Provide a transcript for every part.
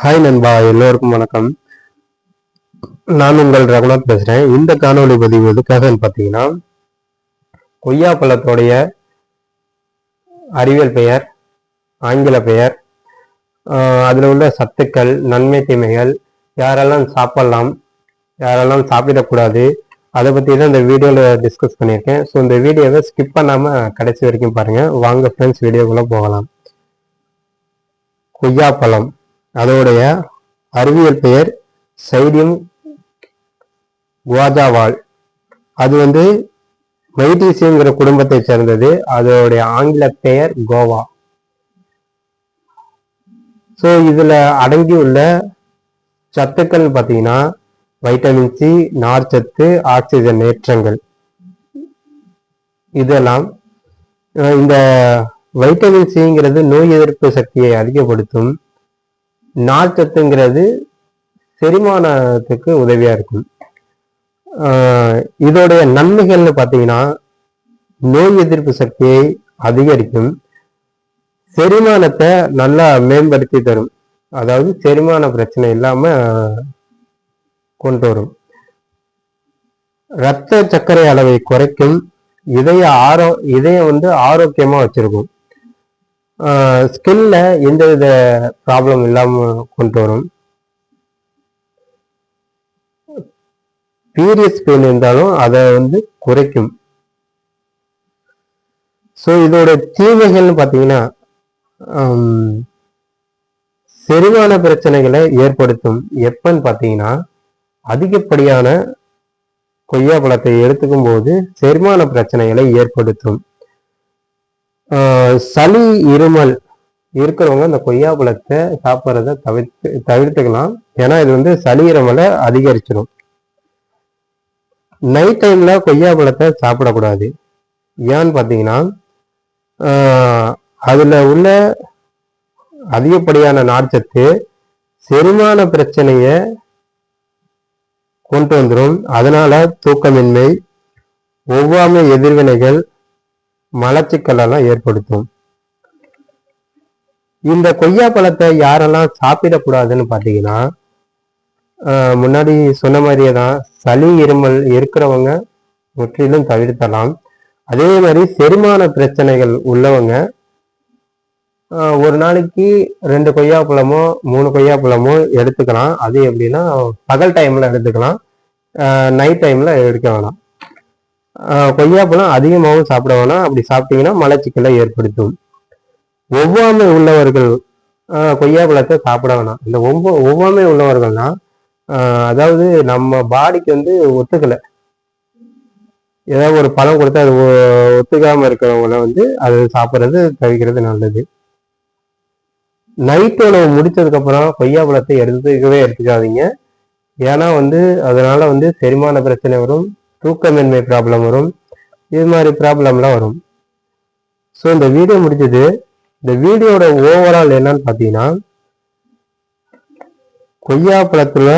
Hi நண்பா எல்லோருக்கும் வணக்கம். நான் உங்கள் ரகுநாத் பேசுறேன். இந்த காணொளி பதிவு எதுக்காகன்னு பார்த்தீங்கன்னா கொய்யா பழத்தோடைய அறிவியல் பெயர் ஆங்கில பெயர் அதில் அதுல உள்ள சத்துக்கள் நன்மை தீமைகள் யாரெல்லாம் சாப்பிடலாம் யாரெல்லாம் சாப்பிடக்கூடாது அதை பற்றி தான் இந்த வீடியோவில் டிஸ்கஸ் பண்ணியிருக்கேன். ஸோ இந்த வீடியோவை ஸ்கிப் பண்ணாமல் கடைசி வரைக்கும் பாருங்கள் வாங்க ஃப்ரெண்ட்ஸ் வீடியோக்குள்ளே போகலாம். கொய்யா பழம் அதோடைய அறிவியல் பெயர் சைடியம் குவாஜாவால். அது வந்து மைட்டீசியங்கிற குடும்பத்தை சேர்ந்தது. அதோடைய ஆங்கில பெயர் கோவா. ஸோ இதுல அடங்கியுள்ள சத்துக்கள் பார்த்தீங்கன்னா வைட்டமின் சி நார்ச்சத்து ஆக்சிஜன் ஏற்றங்கள். இதெல்லாம் இந்த வைட்டமின் சிங்கிறது நோய் எதிர்ப்பு சக்தியை அதிகப்படுத்தும் நார்ச்சத்துங்கிறது செரிமானத்துக்கு உதவியா இருக்கும். இதோடைய நன்மைகள்னு பார்த்தீங்கன்னா நோய் எதிர்ப்பு சக்தியை அதிகரிக்கும். செரிமானத்தை நல்லா மேம்படுத்தி தரும். அதாவது செரிமான பிரச்சனை இல்லாம கொண்டு வரும். இரத்த சர்க்கரை அளவை குறைக்கும். இதய ஆரோ இதயம் வந்து ஆரோக்கியமா வச்சிருக்கும். ஸ்கின்ல எந்தவித ப்ராப்ளம் இல்லாம கொண்டு வரும்? பீரியட்ஸ் பெயின் இருந்தாலும் அதை வந்து குறைக்கும். ஸோ இதோட தீமைகள்னு பார்த்தீங்கன்னா செரிமான பிரச்சனைகளை ஏற்படுத்தும். எப்பன்னு பார்த்தீங்கன்னா அதிகப்படியான கொய்யா பழத்தை எடுத்துக்கும் போது செரிமான பிரச்சனைகளை ஏற்படுத்தும். சளி இருமல் இருக்கிறவங்க இந்த கொய்யா பழத்தை சாப்பிட்றத தவிர்த்து தவிர்த்துக்கலாம். ஏன்னா இது வந்து சளி இருமலை அதிகரிச்சிடும் நைட் டைம்ல கொய்யா பழத்தை சாப்பிடக்கூடாது. ஏன்னு பார்த்தீங்கன்னா அதில் அதுல உள்ள அதிகப்படியான நார்ச்சத்து செரிமான பிரச்சனையை கொண்டு வந்துடும் அதனால தூக்கமின்மை ஒவ்வாமை எதிர்வினைகள் மலச்சிக்கல் எல்லாம் ஏற்படுத்தும். இந்த கொய்யா பழத்தை யாரெல்லாம் சாப்பிடக்கூடாதுன்னு பார்த்தீங்கன்னா ஆஹ் முன்னாடி சொன்ன மாதிரியே தான் சளி இருமல் இருக்கிறவங்க முற்றிலும் தவிர்த்தலாம். அதே மாதிரி செரிமான பிரச்சனைகள் உள்ளவங்க ஒரு நாளைக்கு ரெண்டு கொய்யா பழமோ மூணு கொய்யா பழமோ எடுத்துக்கலாம். அது எப்படின்னா பகல் டைம்ல எடுத்துக்கலாம். நைட் டைம்ல எடுக்க வேணாம். கொய்யாப்பழம் அதிகமாகவும் சாப்பிட வேணாம். அப்படி சாப்பிட்டீங்கன்னா மலச்சிக்கலை ஏற்படுத்தும். ஒவ்வாமை உள்ளவர்கள் ஆஹ் கொய்யாப்பழத்தை சாப்பிட வேணாம். இந்த ஒவ்வொ ஒவ்வாமை உள்ளவர்கள்னா ஆஹ் அதாவது நம்ம பாடிக்கு வந்து ஒத்துக்கலை. ஏதாவது ஒரு பழம் கொடுத்தா அது ஒ- ஒத்துக்காம இருக்கிறவங்கள வந்து அது சாப்பிட்றது தவிர்க்கிறது நல்லது. நைட் உணவு முடிச்சதுக்கு அப்புறம் கொய்யாப்பழத்தை எடுத்துக்கவே எடுத்துக்காதீங்க. ஏன்னா வந்து அதனால வந்து செரிமான பிரச்சனை வரும். தூக்கமின்மை ப்ராப்ளம் வரும். இது மாதிரி ப்ராப்ளம்லாம் வரும். ஸோ இந்த வீடியோ முடிஞ்சது. இந்த வீடியோட ஓவரால் என்னன்னு பார்த்தீங்கன்னா கொய்யாப்பழத்துல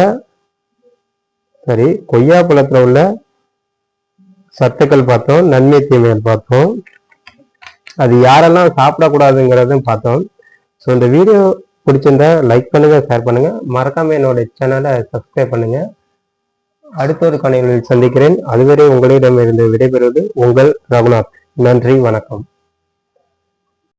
சரி கொய்யாப்பழத்துல உள்ள சத்துக்கள் பார்த்தோம் நன்மை தீமைகள் பார்த்தோம். அது யாரெல்லாம் சாப்பிடக்கூடாதுங்கிறதும் பார்த்தோம். ஸோ இந்த வீடியோ பிடிச்சிருந்தா லைக் பண்ணுங்கள் ஷேர் பண்ணுங்கள் மறக்காமல் என்னோட சேனலை சப்ஸ்கிரைப் பண்ணுங்கள் அடுத்த ஒரு காணொலியில் சந்திக்கிறேன். அதுவரை உங்களிடமிருந்து விடைபெறுவது உங்கள் ரகுநாத். நன்றி வணக்கம்.